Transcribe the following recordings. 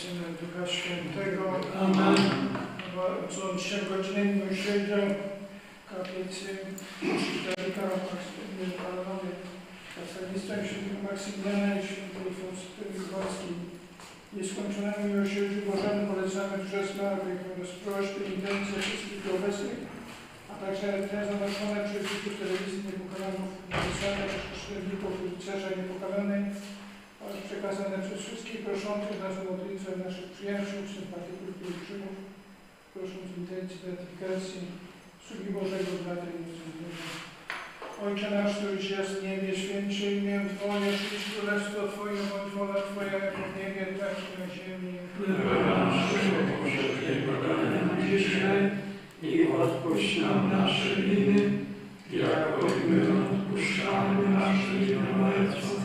Syna i Ducha Świętego. Amen. Prowadząc się godzinę miłosierdzia kaplicy Szpitalika Panowie Katolictwem Świętego Maksymiliana i Świętej Fausty Lwowskiej. Nieskończonemu miłosierdziu Bożemu polecamy przez Marę, oraz prośby i intencje wszystkich obecnych, a także te zanoszone przez widzów telewizji niepokonanych, napisane przez pośredników rycerza niepokalanej oraz przekazane przez wszystkich proszących nas o modlitwę naszych przyjaciół, sympatyków pielgrzymów, prosząc intencji beatyfikacji sługi Bożego Brata i Niezwykłego. Ojcze nasz, któryś jest w niebie, święcie imię Twoje, przyjdź królestwo Twoje, bądź wola Twoja, jako w niebie, tak i na ziemi. Chleba naszego powszedniego daj dzisiaj i odpuść nam nasze winy, jako i my odpuszczamy naszym winowajcom.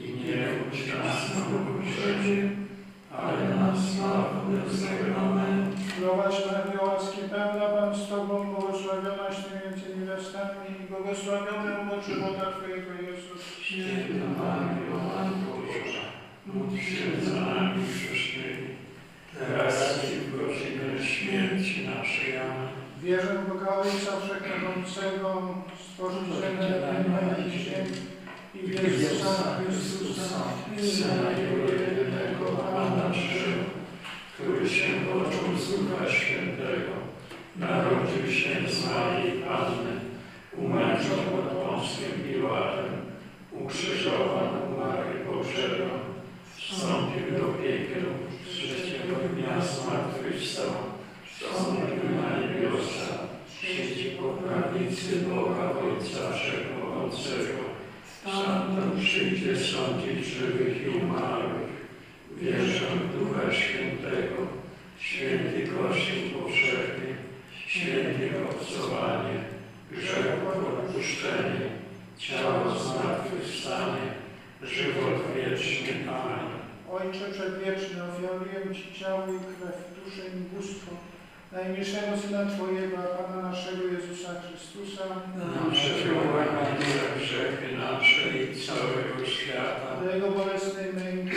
I nie wódź nas na pokuszenie, ale nas zbaw od złego. Amen. Zdrowaś Maryjo, łaski pełna Pan z Tobą, błogosławionaś Ty między niewiastami i błogosławiony owoc żywota Twojego Jezus. Święta Maryjo, Matko Boża, módl się za nami grzesznymi, teraz i w godzinę śmierci naszej. Amen. Wierzę w Boga Ojca Wszechmogącego, Stworzyciela nieba i ziemi i w Jezusa Chrystusa, Syna Jego który się począł z Ducha Świętego, narodził się z Marii Panny, umęczon pod Pąskiem Piłatem, ukrzyżowany, umarł i pogrzebany, wstąpił do piekieł, trzeciego dnia zmartwychwstał, wstąpił na niebiosa, siedzi po prawicy Boga Ojca Wszechmogącego, Stamtąd przyjdzie sądzić żywych i umarłych. Wierzę w Ducha Świętego, święty Kościół powszechny, święty obcowanie, grzechów odpuszczenie, ciało zmartwychwstanie, żywot wieczny. Amen. Ojcze Przedwieczny, ofiaruję Ci ciało i krew, duszę i bóstwo najmilszego Syna Twojego, a Pana naszego Jezusa Chrystusa, Na przewołanie za grzechy nasze i całego świata. dla Jego bolesnej męki,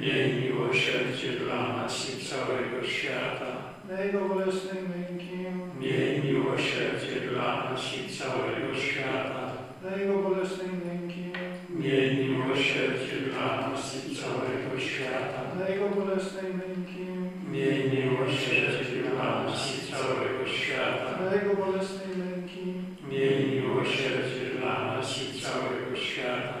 Miej miłosierdzie dla nas i całego świata. Jego bolesnej męki, Miej miłosierdzie dla nas i całego świata. dla Jego bolesnej męki, Miej miłosierdzie dla nas i całego świata. dla Jego bolesnej męki, Miej miłosierdzie dla nas i całego świata. dla Jego bolesnej męki, Miej miłosierdzie dla nas i całego świata.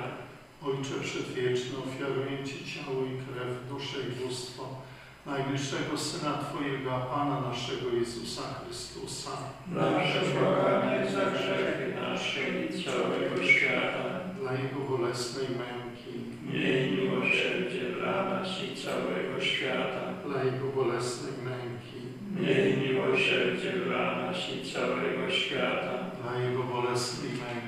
Ojcze Przedwieczny, ofiaruję Ci ciało i krew, duszę i bóstwo najwyższego Syna Twojego, a Pana naszego Jezusa Chrystusa, Nasze błaganie za grzechy nasze i całego świata. dla Jego bolesnej męki, Miej miłosierdzie dla nas i całego świata. dla Jego bolesnej męki, Miej miłosierdzie dla nas i całego świata. dla Jego bolesnej męki,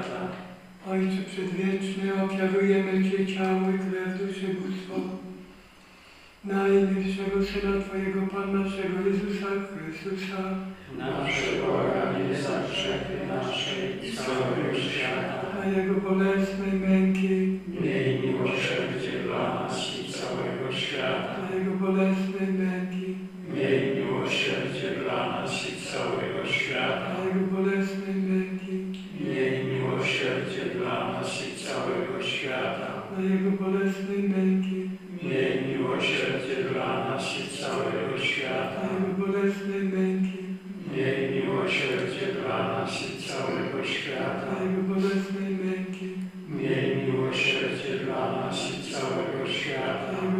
świata. Ojcze Przedwieczny, ofiarujemy Ci ciało i krew, duszę i bóstwo najmilszego Syna Twojego, Pana naszego Jezusa Chrystusa, Nasze błaganie za grzechy nasze i całego świata. a Jego bolesnej męki, Miej Amen.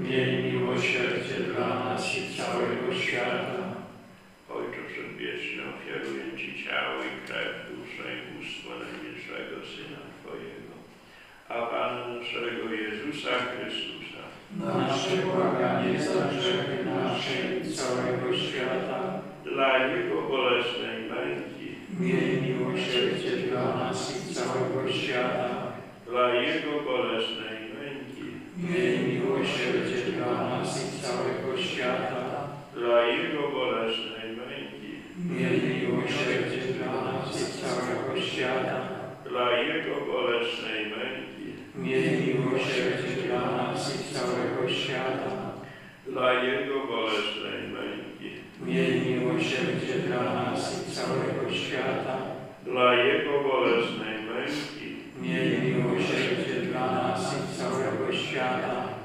Miej miłosierdzie dla nas i całego świata. Ojcze Przedwieczny, ofiaruję Ci ciało i krew, duszę i bóstwo najmilszego Syna Twojego, a Pana naszego Jezusa Chrystusa, Nasze błaganie za grzechy nasze i całego świata. dla Jego bolesnej męki, Miej miłosierdzie dla nas i całego świata. dla Jego bolesnej męki, Miej miłosierdzie dla nas i całego świata. dla Jego bolesnej męki, Miej miłosierdzie dla nas i całego świata. dla Jego bolesnej męki, Miej miłosierdzie dla nas i całego świata. dla Jego bolesnej męki, Miej miłosierdzie dla nas i całego świata. dla Jego bolesnej męki, Miej miłosierdzie dla nas i całego świata.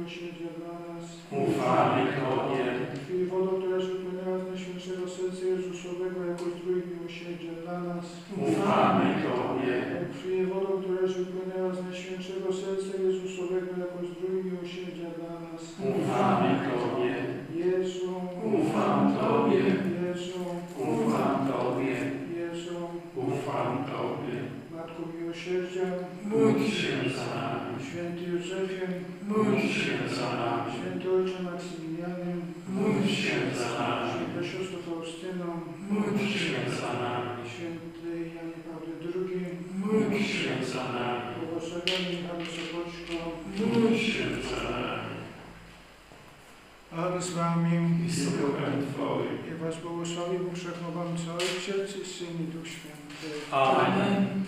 zdrój miłosierdzia dla nas. Ufamy nami, Święty Józefie, módl się za nami, Święty Ojcze Maksymilianie, módl się za nami, Święta Siostro Faustyno, módl się za nami, Święty Janie Paweł II, módl się za nami, błogosławiony Michał Sopoczko, módl się za nami. Pan z Wami, I z duchem Twoim. i Was błogosławi Bóg Wszechmogący, Ojciec i Syn i Duch Święty. Amen.